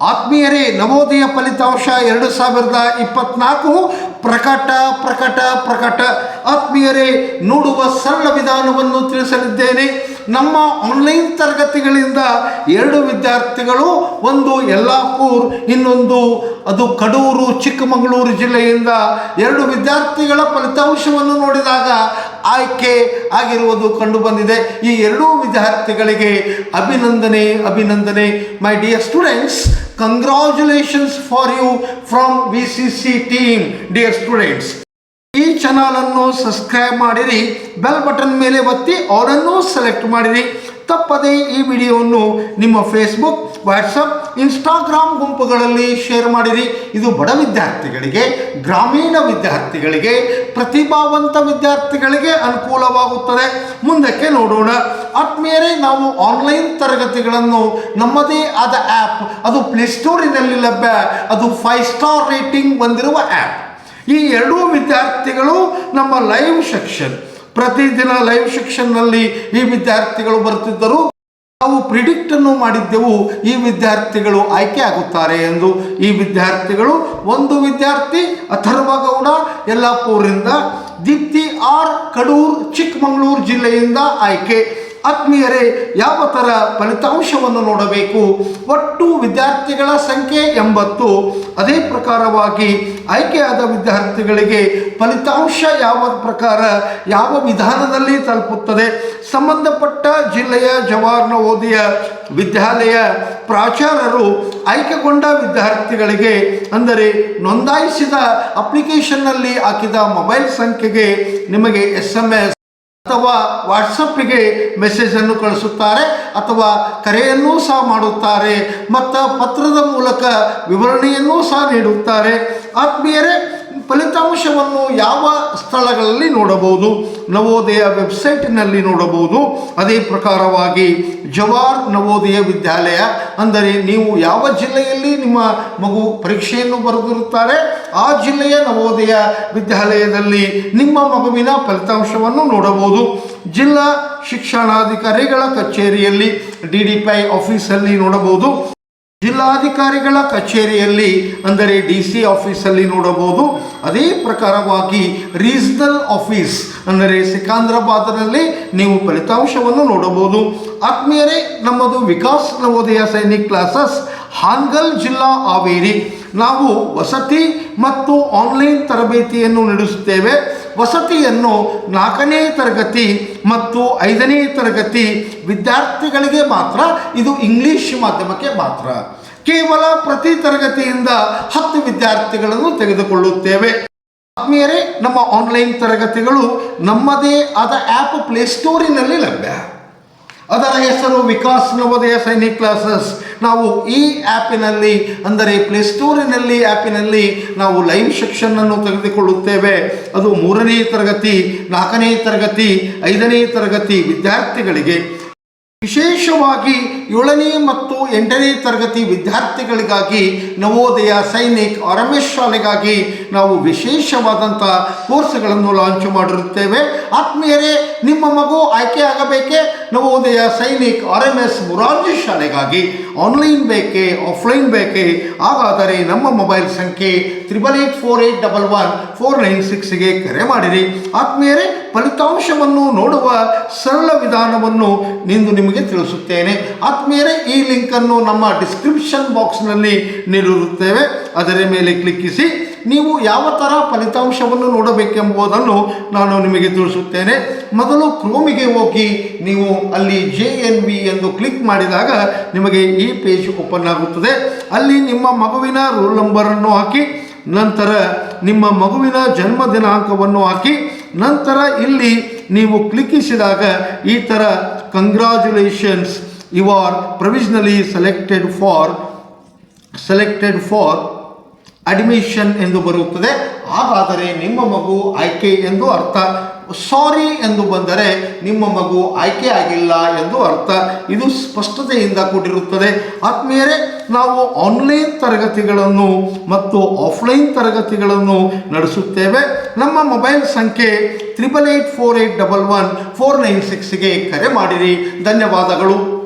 ಆತ್ಮೀಯರೇ, ನವೋದಯ ಫಲಿತಾಂಶ ಎರಡು ಸಾವಿರದ ಇಪ್ಪತ್ನಾಲ್ಕು. ಪ್ರಕಟ ಪ್ರಕಟ ಪ್ರಕಟ. ಆತ್ಮೀಯರೇ, ನೋಡುವ ಸರಳ ವಿಧಾನವನ್ನು ತಿಳಿಸಲಿದ್ದೇನೆ. ನಮ್ಮ ಆನ್ಲೈನ್ ತರಗತಿಗಳಿಂದ ಎರಡು ವಿದ್ಯಾರ್ಥಿಗಳು, ಒಂದು ಯಲ್ಲಾಪುರ್, ಇನ್ನೊಂದು ಅದು ಕಡೂರು, ಚಿಕ್ಕಮಗಳೂರು ಜಿಲ್ಲೆಯಿಂದ ಎರಡು ವಿದ್ಯಾರ್ಥಿಗಳ ಫಲಿತಾಂಶವನ್ನು ನೋಡಿದಾಗ ಆಯ್ಕೆ ಆಗಿರುವುದು ಕಂಡುಬಂದಿದೆ. ಈ ಎರಡೂ ವಿದ್ಯಾರ್ಥಿಗಳಿಗೆ ಅಭಿನಂದನೆ ಅಭಿನಂದನೆ. My dear students congratulations for you from V C C team dear students ಈ ಚಾನಲನ್ನು ಸಬ್ಸ್ಕ್ರೈಬ್ ಮಾಡಿರಿ ಬೆಲ್ ಬಟನ್ ಮೇಲೆ ಒತ್ತಿ ಅವರನ್ನು ಸೆಲೆಕ್ಟ್ ಮಾಡಿರಿ. ತಪ್ಪದೇ ಈ ವಿಡಿಯೋವನ್ನು ನಿಮ್ಮ ಫೇಸ್ಬುಕ್ ವಾಟ್ಸಪ್ ಇನ್ಸ್ಟಾಗ್ರಾಮ್ ಗುಂಪುಗಳಲ್ಲಿ ಶೇರ್ ಮಾಡಿರಿ. ಇದು ಬಡ ವಿದ್ಯಾರ್ಥಿಗಳಿಗೆ, ಗ್ರಾಮೀಣ ವಿದ್ಯಾರ್ಥಿಗಳಿಗೆ, ಪ್ರತಿಭಾವಂತ ವಿದ್ಯಾರ್ಥಿಗಳಿಗೆ ಅನುಕೂಲವಾಗುತ್ತದೆ. ಮುಂದಕ್ಕೆ ನೋಡೋಣ. ನಾವು ಆನ್ಲೈನ್ ತರಗತಿಗಳನ್ನು ನಮ್ಮದೇ ಆದ ಆ್ಯಪ್ ಅದು ಪ್ಲೇಸ್ಟೋರಿನಲ್ಲಿ ಲಭ್ಯ. ಅದು ಫೈವ್ ಸ್ಟಾರ್ ರೇಟಿಂಗ್ ಹೊಂದಿರುವ ಆ್ಯಪ್ ಈ ಎರಡೂ ವಿದ್ಯಾರ್ಥಿಗಳು ನಮ್ಮ ಲೈವ್ ಸೆಕ್ಷನ್ ಪ್ರತಿದಿನ ಲೈವ್ ಸೆಕ್ಷನ್ನಲ್ಲಿ ಈ ವಿದ್ಯಾರ್ಥಿಗಳು ಬರುತ್ತಿದ್ದರು. ನಾವು ಪ್ರಿಡಿಕ್ಟನ್ನು ಮಾಡಿದ್ದೆವು. ಈ ವಿದ್ಯಾರ್ಥಿಗಳು ಆಯ್ಕೆ ಆಗುತ್ತಾರೆ ಎಂದು. ಈ ವಿದ್ಯಾರ್ಥಿಗಳು ಒಂದು ವಿದ್ಯಾರ್ಥಿ, ಅಥರ್ವಗೌಡ ಯಲ್ಲಾಪುರಿಂದ ದೀಪ್ತಿ ಆರ್, ಕಡೂರ್, ಚಿಕ್ಕಮಗಳೂರು ಜಿಲ್ಲೆಯಿಂದ ಆಯ್ಕೆ. ಆತ್ಮೀಯರೇ, ಯಾವ ಥರ ಫಲಿತಾಂಶವನ್ನು ನೋಡಬೇಕು? ಒಟ್ಟು ವಿದ್ಯಾರ್ಥಿಗಳ ಸಂಖ್ಯೆ ಎಂಬತ್ತು. ಅದೇ ಪ್ರಕಾರವಾಗಿ ಆಯ್ಕೆಯಾದ ವಿದ್ಯಾರ್ಥಿಗಳಿಗೆ ಫಲಿತಾಂಶ ಯಾವ ಪ್ರಕಾರ, ಯಾವ ವಿಧಾನದಲ್ಲಿ ತಲುಪುತ್ತದೆ? ಸಂಬಂಧಪಟ್ಟ ಜಿಲ್ಲೆಯ ಜವಾಹರ್ ಓದಿಯ ವಿದ್ಯಾಲಯ ಪ್ರಾಚಾರ್ಯರು ಆಯ್ಕೆಗೊಂಡ ವಿದ್ಯಾರ್ಥಿಗಳಿಗೆ ಅಂದರೆ ನೋಂದಾಯಿಸಿದ ಅಪ್ಲಿಕೇಶನ್ನಲ್ಲಿ ಹಾಕಿದ ಮೊಬೈಲ್ ಸಂಖ್ಯೆಗೆ ನಿಮಗೆ ಎಸ್ ಎಂ ಎಸ್ ಅಥವಾ ವಾಟ್ಸಪ್ಪಿಗೆ ಮೆಸೇಜನ್ನು ಕಳಿಸುತ್ತಾರೆ ಅಥವಾ ಕರೆಯನ್ನೂ ಸಹ ಮಾಡುತ್ತಾರೆ, ಮತ್ತು ಪತ್ರದ ಮೂಲಕ ವಿವರಣೆಯನ್ನೂ ಸಹ ನೀಡುತ್ತಾರೆ. ಆತ್ಮೀಯರೇ, ಫಲಿತಾಂಶವನ್ನು ಯಾವ ಸ್ಥಳಗಳಲ್ಲಿ ನೋಡಬಹುದು? ನವೋದಯ ವೆಬ್ಸೈಟ್ನಲ್ಲಿ ನೋಡಬಹುದು. ಅದೇ ಪ್ರಕಾರವಾಗಿ ಜವಾರ್ ನವೋದಯ ವಿದ್ಯಾಲಯ, ಅಂದರೆ ನೀವು ಯಾವ ಜಿಲ್ಲೆಯಲ್ಲಿ ನಿಮ್ಮ ಮಗು ಪರೀಕ್ಷೆಯನ್ನು ಬರೆದಿರುತ್ತಾರೆ? ಆ ಜಿಲ್ಲೆಯ ನವೋದಯ ವಿದ್ಯಾಲಯದಲ್ಲಿ ನಿಮ್ಮ ಮಗುವಿನ ಫಲಿತಾಂಶವನ್ನು ನೋಡಬಹುದು. ಜಿಲ್ಲಾ ಶಿಕ್ಷಣಾಧಿಕಾರಿಗಳ ಕಚೇರಿಯಲ್ಲಿ ಡಿ ಡಿ ಪೈ ಆಫೀಸಲ್ಲಿ ನೋಡಬಹುದು. ಜಿಲ್ಲಾಧಿಕಾರಿಗಳ ಕಚೇರಿಯಲ್ಲಿ, ಅಂದರೆ ಡಿ ಸಿ ಆಫೀಸಲ್ಲಿ ನೋಡಬಹುದು. ಅದೇ ಪ್ರಕಾರವಾಗಿ ರೀಜನಲ್ ಆಫೀಸ್, ಅಂದರೆ ಸಿಕಂದ್ರಾಬಾದ್ನಲ್ಲಿ ನೀವು ಫಲಿತಾಂಶವನ್ನು ನೋಡಬಹುದು. ಆತ್ಮೀಯರೇ, ನಮ್ಮದು ವಿಕಾಸ್ ನವೋದಯ ಸೈನಿಕ್ ಕ್ಲಾಸಸ್. ಹಾನ್ಗಲ್ ಜಿಲ್ಲಾ ಹಾವೇರಿ. ನಾವು ವಸತಿ ಮತ್ತು ಆನ್ಲೈನ್ ತರಬೇತಿಯನ್ನು ನಡೆಸುತ್ತೇವೆ. ವಸತಿಯನ್ನು ನಾಲ್ಕನೇ ತರಗತಿ ಮತ್ತು ಐದನೇ ತರಗತಿ ವಿದ್ಯಾರ್ಥಿಗಳಿಗೆ ಮಾತ್ರ, ಇದು ಇಂಗ್ಲಿಷ್ ಮಾಧ್ಯಮಕ್ಕೆ ಮಾತ್ರ. ಕೇವಲ ಪ್ರತಿ ತರಗತಿಯಿಂದ ಹತ್ತು ವಿದ್ಯಾರ್ಥಿಗಳನ್ನು ತೆಗೆದುಕೊಳ್ಳುತ್ತೇವೆ. ಆತ್ಮೀಯರೇ, ನಮ್ಮ ಆನ್ಲೈನ್ ತರಗತಿಗಳು ನಮ್ಮದೇ ಆದ ಆ್ಯಪ್ ಪ್ಲೇಸ್ಟೋರಿನಲ್ಲಿ ಲಭ್ಯ. ಅದರ ಹೆಸರು ವಿಕಾಸ್ ನವೋದಯ ಸೈನಿಕ್ ಕ್ಲಾಸಸ್. ನಾವು ಈ ಆ್ಯಪಿನಲ್ಲಿ ಅಂದರೆ ಪ್ಲೇಸ್ಟೋರಿನಲ್ಲಿ ಆ್ಯಪಿನಲ್ಲಿ ನಾವು ಲೈವ್ ಸೆಕ್ಷನ್ನನ್ನು ತೆಗೆದುಕೊಳ್ಳುತ್ತೇವೆ. ಅದು ಮೂರನೇ ತರಗತಿ, ನಾಲ್ಕನೇ ತರಗತಿ, ಐದನೇ ತರಗತಿ ವಿದ್ಯಾರ್ಥಿಗಳಿಗೆ. ವಿಶೇಷವಾಗಿ ಏಳನೇ ಮತ್ತು ಎಂಟನೇ ತರಗತಿ ವಿದ್ಯಾರ್ಥಿಗಳಿಗಾಗಿ Navodaya Sainik R M S ಶಾಲೆಗಾಗಿ ನಾವು ವಿಶೇಷವಾದಂಥ ಕೋರ್ಸ್ಗಳನ್ನು ಲಾಂಚ್ ಮಾಡಿರುತ್ತೇವೆ. ಆತ್ಮೀಯರೇ, ನಿಮ್ಮ ಮಗು ಆಯ್ಕೆ ಆಗಬೇಕೇ? Navodaya Sainik R M S Morarji ಶಾಲೆಗಾಗಿ online ಬೇಕೇ, ಆಫ್ಲೈನ್ ಬೇಕೇ? ಹಾಗಾದರೆ ನಮ್ಮ ಮೊಬೈಲ್ ಸಂಖ್ಯೆ triple eight four eight double one four nine ಸಿಕ್ಸ್ಗೆ ಕರೆ ಮಾಡಿರಿ. ಆತ್ಮೀಯರೇ ಫಲಿತಾಂಶವನ್ನು ನೋಡುವ ಸರಳ ವಿಧಾನವನ್ನು ನಿಂದು ನಿಮಗೆ ತಿಳಿಸುತ್ತೇನೆ. ಆತ್ಮೀಯರೇ, ಈ ಲಿಂಕನ್ನು ನಮ್ಮ ಡಿಸ್ಕ್ರಿಪ್ಷನ್ ಬಾಕ್ಸ್ನಲ್ಲಿ ನೀಡಿರುತ್ತೇವೆ. ಅದರ ಮೇಲೆ ಕ್ಲಿಕ್ಕಿಸಿ, ನೀವು ಯಾವ ಥರ ಫಲಿತಾಂಶವನ್ನು ನೋಡಬೇಕೆಂಬುದನ್ನು ನಾನು ನಿಮಗೆ ತಿಳಿಸುತ್ತೇನೆ. ಮೊದಲು ಕ್ರೋಮಿಗೆ ಹೋಗಿ, ನೀವು ಅಲ್ಲಿ ಜೆ ಎನ್ ಬಿ ಎಂದು ಕ್ಲಿಕ್ ಮಾಡಿದಾಗ ನಿಮಗೆ ಈ ಪೇಜ್ ಓಪನ್ ಆಗುತ್ತದೆ. ಅಲ್ಲಿ ನಿಮ್ಮ ಮಗುವಿನ ರೋಲ್ ನಂಬರನ್ನು ಹಾಕಿ, ನಂತರ ನಿಮ್ಮ ಮಗುವಿನ ಜನ್ಮ ದಿನಾಂಕವನ್ನು ಹಾಕಿ ನಂತರ ಇಲ್ಲಿ ನೀವು ಕ್ಲಿಕ್ಕಿಸಿದಾಗ ಈ ಥರ congratulations you are provisionally selected for selected for admission ಎಂದು ಬರುತ್ತದೆ. ಹಾಗಾದರೆ ನಿಮ್ಮ ಮಗು ಆಯ್ಕೆ ಎಂದು ಅರ್ಥ. ಸಾರಿ ಎಂದು ಬಂದರೆ ನಿಮ್ಮ ಮಗು ಆಯ್ಕೆ ಆಗಿಲ್ಲ ಎಂದು ಅರ್ಥ. ಇದು ಸ್ಪಷ್ಟತೆಯಿಂದ ಕೂಡಿರುತ್ತದೆ ಆತ್ಮೀಯರೇ, ನಾವು ಆನ್ಲೈನ್ ತರಗತಿಗಳನ್ನು ಮತ್ತು ಆಫ್ಲೈನ್ ತರಗತಿಗಳನ್ನು ನಡೆಸುತ್ತೇವೆ. ನಮ್ಮ ಮೊಬೈಲ್ ಸಂಖ್ಯೆ triple eight four eight double one four nine ಸಿಕ್ಸ್ಗೆ ಕರೆ ಮಾಡಿರಿ. ಧನ್ಯವಾದಗಳು.